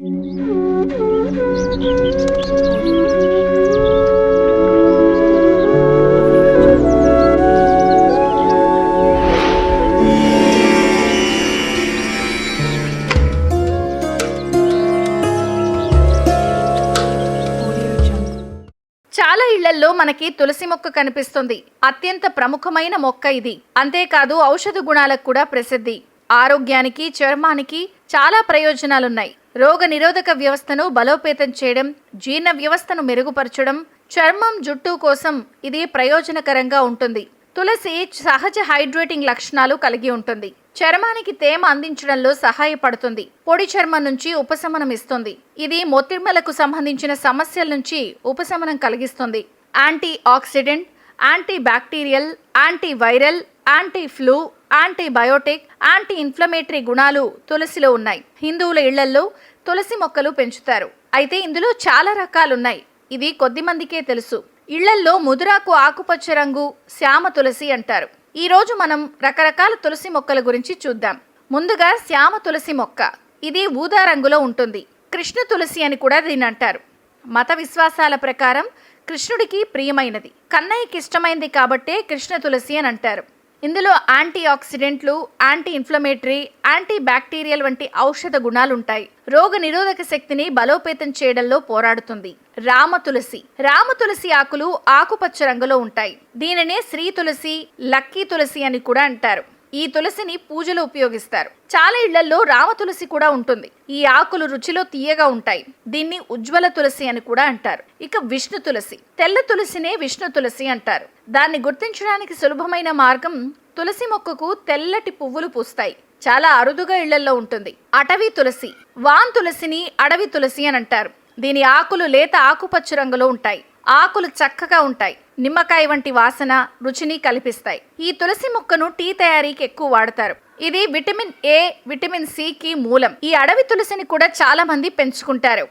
చాలా ఇళ్ళల్లో మనకి తులసి మొక్క కనిపిస్తుంది. అత్యంత ప్రముఖమైన మొక్క ఇది. అంతేకాదు ఔషధ గుణాలకు కూడా ప్రసిద్ధి. ఆరోగ్యానికి చర్మానికి చాలా ప్రయోజనాలున్నాయి. రోగ నిరోధక వ్యవస్థను బలోపేతం చేయడం జీర్ణ వ్యవస్థను మెరుగుపరచడం చర్మం జుట్టు కోసం ఇది ప్రయోజనకరంగా ఉంటుంది. తులసి సహజ హైడ్రేటింగ్ లక్షణాలు కలిగి ఉంటుంది. చర్మానికి తేమ అందించడంలో సహాయపడుతుంది. పొడి చర్మం నుంచి ఉపశమనం ఇస్తుంది. ఇది మొత్తిమలకు సంబంధించిన సమస్యల నుంచి ఉపశమనం కలిగిస్తుంది. Antioxidant antibacterial antiviral anti flu antibiotic anti inflammatory గుణాలు తులసిలో ఉన్నాయి. హిందువుల ఇళ్ళల్లో తులసి మొక్కలు పెంచుతారు. అయితే ఇందులో చాలా రకాలున్నాయి. ఇవి కొద్ది మందికే తెలుసు. ఇళ్ళల్లో ముదురాకు ఆకుపచ్చ రంగు శ్యామ తులసి అంటారు. ఈ రోజు మనం రకరకాల తులసి మొక్కల గురించి చూద్దాం. ముందుగా శ్యామ తులసి మొక్క. ఇది ఊదా రంగులో ఉంటుంది. కృష్ణ తులసి అని కూడా దీని అంటారు. మత విశ్వాసాల ప్రకారం కృష్ణుడికి ప్రియమైనది. కన్నయ్యకి ఇష్టమైంది కాబట్టే కృష్ణ తులసి అని అంటారు. ఇందులో యాంటీ ఆక్సిడెంట్లు యాంటీ ఇన్ఫ్లమేటరీ యాంటీ బ్యాక్టీరియల్ వంటి ఔషధ గుణాలుంటాయి. రోగ నిరోధక శక్తిని బలోపేతం చేయడంలో పోరాడుతుంది. రామ తులసి. రామ తులసి ఆకులు ఆకుపచ్చ రంగులో ఉంటాయి. దీనినే శ్రీ తులసి లక్కీ తులసి అని కూడా అంటారు. ఈ తులసిని పూజలో ఉపయోగిస్తారు. చాలా ఇళ్ళలో రామ తులసి కూడా ఉంటుంది. ఈ ఆకులు రుచిలో తీయగా ఉంటాయి. దీన్ని ఉజ్వల తులసి అని కూడా అంటారు. ఇక విష్ణు తులసి. తెల్ల తులసినే విష్ణు తులసి అంటారు. దాన్ని గుర్తించడానికి సులభమైన మార్గం తులసి మొక్కకు తెల్లటి పువ్వులు పూస్తాయి. చాలా అరుదుగా ఇళ్ళలో ఉంటుంది. అటవీ తులసి. వాన్ తులసిని అడవి తులసి అని అంటారు. దీని ఆకులు లేత ఆకుపచ్చ రంగులో ఉంటాయి. ఆకులు చక్కగా ఉంటాయి. నిమ్మకాయ వంటి వాసన రుచిని కల్పిస్తాయి. ఈ తులసి మొక్కను టీ తయారీకి ఎక్కువ వాడతారు. ఇది విటమిన్ ఏ విటమిన్ సి కి మూలం. ఈ అడవి తులసిని కూడా చాలా మంది పెంచుకుంటారు.